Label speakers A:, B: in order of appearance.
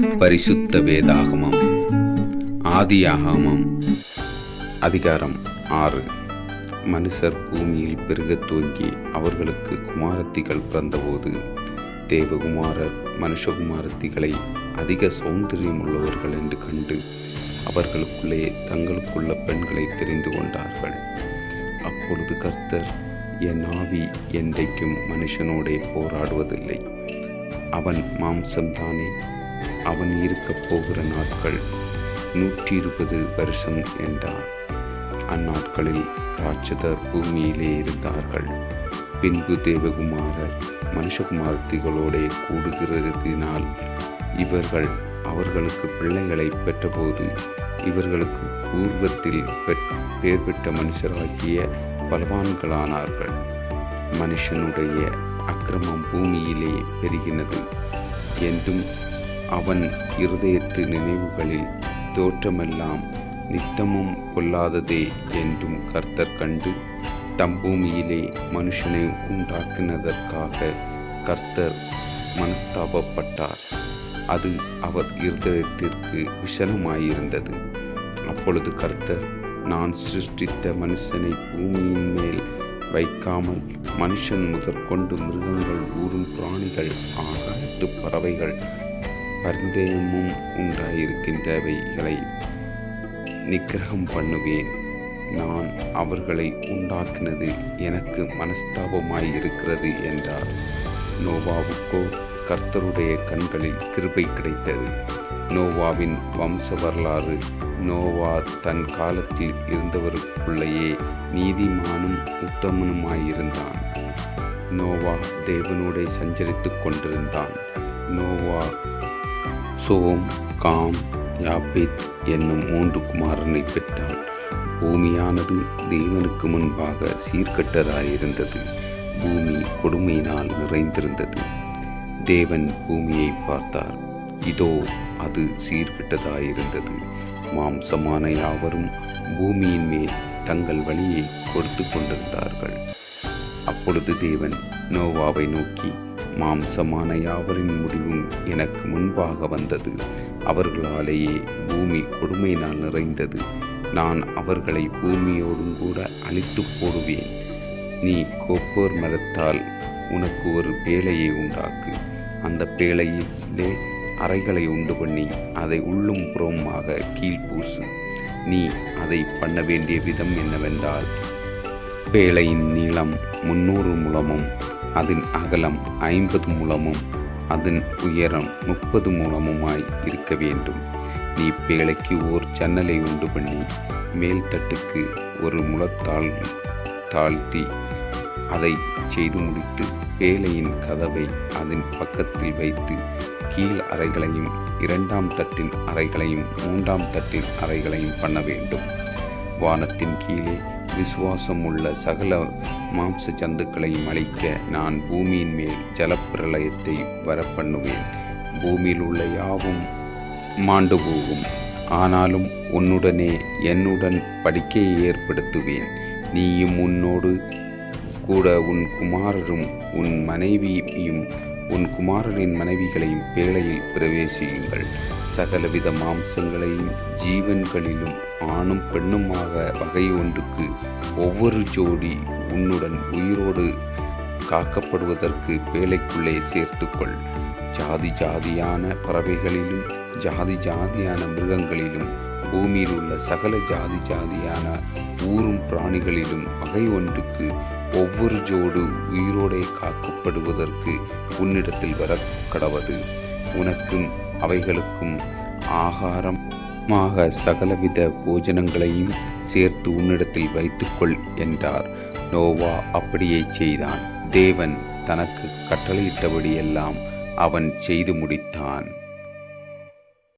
A: பரிசுத்த வேதாகமம். ஆதியாகமம். அதிகாரம் ஆறு. மனுஷர் பூமியில் பெருகத் துவங்கி அவர்களுக்கு குமாரத்திகள் பிறந்தபோது தேவகுமாரர் மனுஷகுமாரத்திகளை அதிக சௌந்தரியம் உள்ளவர்கள் என்று கண்டு அவர்களுக்குள்ளே தங்களுக்குள்ள பெண்களை தெரிந்து கொண்டார்கள். அப்பொழுது கர்த்தர் என் ஆவி என்றைக்கும் மனுஷனோடே போராடுவதில்லை. அவன் மாம்சம்தானே? அவன் இருக்கப் போகிற நாட்கள் நூற்றி இருபது வருஷம் என்றார். அந்நாட்களில் ராட்சதர் பூமியிலே இருந்தார்கள். பின்பு தேவகுமாரர் மனுஷகுமாரத்திகளோடே கூடுகிறதினால் இவர்கள் அவர்களுக்கு பிள்ளைகளை பெற்றபோது இவர்களுக்கு பூர்வத்தில் பெயர் பெற்ற மனுஷராகிய பலவான்களானார்கள். மனுஷனுடைய அக்கிரமம் பூமியிலே பெருகினது. என்றும் அவன் இருதயத்து நினைவுகளில் தோற்றமெல்லாம் நித்தமும் கொல்லாததே என்றும் கர்த்தர் கண்டு தம் பூமியிலே மனுஷனை உண்டாக்கினதற்காக கர்த்தர் மனஸ்தாபப்பட்டார். அது அவர் இருதயத்திற்கு விஷலமாயிருந்தது அப்பொழுது கர்த்தர் நான் சிருஷ்டித்த மனுஷனை பூமியின் மேல் வைக்காமல் மனுஷன் முதற்கொண்டு மிருகங்கள் ஊரும் பிராணிகள் ஆகாயத்து பறவைகள் பரிந்தயமும் உண்டாயிருக்கின்றவைகளை நிக்கிரகம் பண்ணுவேன் நான் அவர்களை உண்டாக்கினது எனக்கு மனஸ்தாபமாயிருக்கிறது என்றார். நோவாவுக்கோ கர்த்தருடைய கண்களில் கிருபை கிடைத்தது. நோவாவின் வம்ச வரலாறு நோவா தன் காலத்தில் இருந்தவருக்குள்ளேயே நீதிமானும் உத்தமனுமாயிருந்தான். நோவா தேவனோடே சஞ்சரித்துக் கொண்டிருந்தான். நோவா சோம் காம் யாபேத் என்னும் மூன்று குமாரனை பெற்றான் பூமியானது தேவனுக்கு முன்பாக சீர்கட்டதாயிருந்தது பூமி கொடுமையினால் நிறைந்திருந்தது. தேவன் பூமியை பார்த்தார். இதோ அது சீர்கெட்டதாயிருந்தது. மாம்சமான யாவரும் பூமியின் மேல் தங்கள் வழியை கொடுத்து கொண்டிருந்தார்கள். அப்பொழுது தேவன் நோவாவை நோக்கி மாம்சமான யாவரின் முடிவும் எனக்கு முன்பாக வந்தது. அவர்களாலேயே பூமி கொடுமையினால் நிறைந்தது. நான் அவர்களை பூமியோடும் கூட அழித்து போடுவேன். நீ கோப்போர் மரத்தால் உனக்கு ஒரு பேழையை உண்டாக்கு. அந்த பேழையிலே அறைகளை உண்டு பண்ணி அதை உள்ளும் புறமாக கீழ்பூசு நீ அதை பண்ண வேண்டிய விதம் என்னவென்றால் பேழையின் நீளம் முன்னூறு முழமும் அதன் அகலம் ஐம்பது முழமும் அதன் உயரம் முப்பது முழமுமாய் இருக்க வேண்டும். நீ பேழைக்கு ஓர் ஜன்னலை உண்டு பண்ணி மேல் தட்டுக்கு ஒரு முளத்தாள் தாழ்த்தி அதை செய்து முடித்து பேழையின் கதவை அதன் பக்கத்தில் வைத்து கீழ் அறைகளையும் இரண்டாம் தட்டின் அறைகளையும் மூன்றாம் தட்டின் அறைகளையும் பண்ண வேண்டும். வானத்தின் கீழே விசுவாசம் உள்ள சகல மாம்ச ஜந்துக்களையும் அழிக்க நான் பூமியின் மேல் ஜலப்பிரளயத்தை வரப்பண்ணுவேன். பூமியில் உள்ள யாவும் மாண்டு போகும். ஆனாலும் உன்னுடனே என்னுடன் படிக்கையை ஏற்படுத்துவேன். நீயும் உன்னோடு கூட உன் குமாரரும் உன் மனைவியும் உன் குமாரரின் மனைவிகளையும் பேழையில் பிரவேசியுங்கள். சகலவித மாம்சங்களையும் ஜீவன்களிலும் ஆணும் பெண்ணுமாக வகை ஒன்றுக்கு ஒவ்வொரு ஜோடி உன்னுடன் உயிரோடு காக்கப்படுவதற்கு வேலைக்குள்ளே சேர்த்துக்கொள். ஜாதி ஜாதியான பறவைகளிலும் ஜாதி ஜாதியான மிருகங்களிலும் பூமியில் உள்ள சகல ஜாதி ஜாதியான ஊரும் பிராணிகளிலும் வகை ஒன்றுக்கு ஒவ்வொரு ஜோடு உயிரோடே காக்கப்படுவதற்கு உன்னிடத்தில் வர கடவது. உனக்கும் அவைகளுக்கும் ஆகாரமாக சகலவித போஜனங்களையும் சேர்த்து உன்னிடத்தில் வைத்துக்கொள் என்றார். நோவா அப்படியே செய்தான். தேவன் தனக்கு கட்டளையிட்டபடியெல்லாம் அவன் செய்து முடித்தான்.